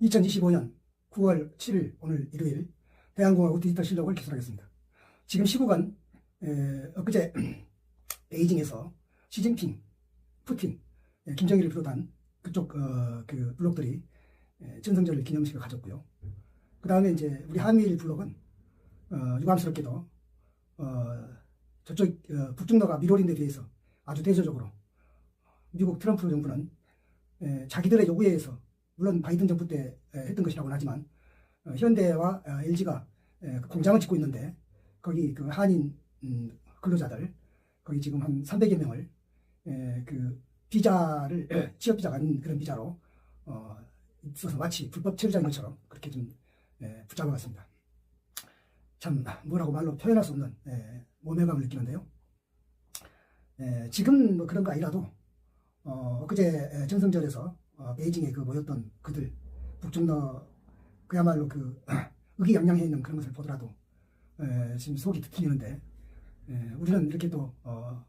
2025년 9월 7일 오늘 일요일 대한공화국 디지털 실력을 개설하겠습니다. 지금 시국은 에, 엊그제 베이징에서 시진핑, 푸틴, 에, 김정일을 비롯한 그쪽 어, 그 블록들이 에, 전성절 기념식을 가졌고요. 그 다음에 이제 우리 한미일 블록은 어, 유감스럽게도 어, 저쪽 어, 북중로가 미로린데 비해서 아주 대조적으로 미국 트럼프 정부는 에, 자기들의 요구에 의해서 물론 바이든 정부 때 에, 했던 것이라고는 하지만 어, 현대와 어, LG가 공장을 짓고 있는데 거기 그 한인 음, 근로자들 거기 지금 한 300여 명을 에, 그 비자를 취업 비자가 아닌 그런 비자로 어, 있어서 마치 불법 체류자인 것처럼 그렇게 좀 에, 붙잡아갔습니다. 참 뭐라고 말로 표현할 수 없는 에, 모멸감을 느끼는데요. 에, 지금 뭐 그런 거 아니라도 어, 그제 에, 전성절에서 어, 베이징에 그 모였던 그들 북중러 그야말로 그 의기양양해 있는 그런 것을 보더라도 에, 지금 속이 뒤틀리는데 에, 우리는 이렇게 또 어,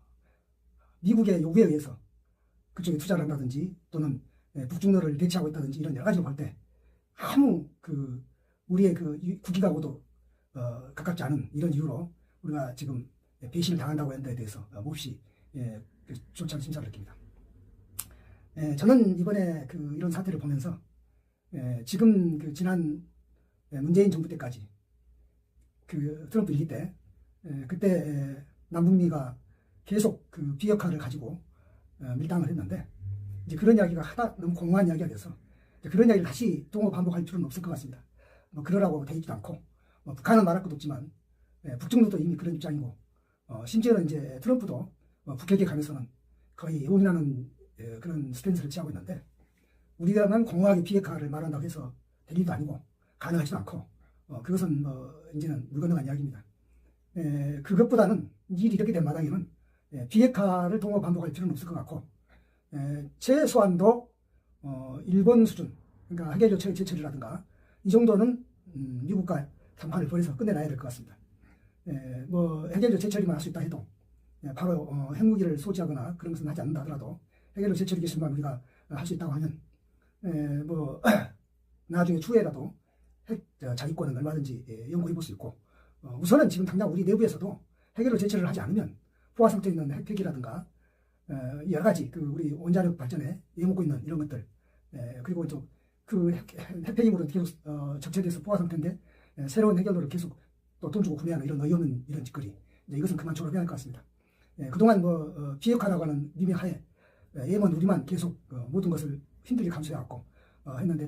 미국의 요구에 의해서 그쪽에 투자를 한다든지 또는 에, 북중러를 대치하고 있다든지 이런 여러 가지를 볼때 아무 그 우리의 그 유- 국익하고도 어, 가깝지 않은 이런 이유로 우리가 지금 배신을 당한다고 한다에 대해서 어, 몹시 예, 그 않은 심사를 느낍니다. 예, 저는 이번에 그 이런 사태를 보면서 예, 지금 그 지난 예, 문재인 정부 때까지 그 트럼프 일기 때 예, 그때 예, 남북미가 계속 그 비핵화를 가지고 어, 밀당을 했는데 이제 그런 이야기가 하다 너무 공허한 이야기가 돼서 그런 이야기를 다시 동호 반복할 필요는 없을 것 같습니다. 뭐 그러라고 돼 있지도 않고 뭐 북한은 말할 것도 없지만 예, 북중도도 이미 그런 입장이고 어, 심지어는 이제 트럼프도 어, 북핵에 관해서는 거의 용인하는 예, 그런 스탠스를 취하고 있는데 우리가만 공허하게 비핵화를 말한다고 해서 될 일도 아니고 가능하지도 않고 어, 그것은 뭐 이제는 물 건너간 이야기입니다. 에, 그것보다는 일이 이렇게 된 마당에는 예, 비핵화를 동호 반복할 필요는 없을 것 같고 에, 최소한도 어, 일본 수준 그러니까 해결 조치 제철이라든가 이 정도는 음, 미국과談判을 벌여서 끝내놔야 될 것 같습니다. 에, 뭐 해결조 제철이만 할 수 있다 해도 예, 바로 어, 핵무기를 소지하거나 그런 것은 하지 않는다 하더라도 해결로 제철이 기술만 우리가 할 수 있다고 하면. 에, 뭐 나중에 추후에라도 핵 저, 자위권은 얼마든지 예, 연구해 볼 수 있고 어, 우선은 지금 당장 우리 내부에서도 해결로 제철을 하지 않으면 포화 상태에 있는 핵핵이라든가 어, 여러 가지 그 우리 원자력 발전에 이어먹고 있는 이런 것들 에, 그리고 또그 핵폐기물은 계속 어, 적체돼서 포화 상태인데 에, 새로운 해결로를 계속 또 돈 주고 구매하는 이런 어이없는 이런 짓거리. 이것은 그만 졸업해야 할 것 같습니다. 예, 그동안 뭐 어, 비핵화라고 하는 미명하에 예, 예만 우리만 계속 어, 모든 것을 힘들게 감수해왔고 어, 했는데 또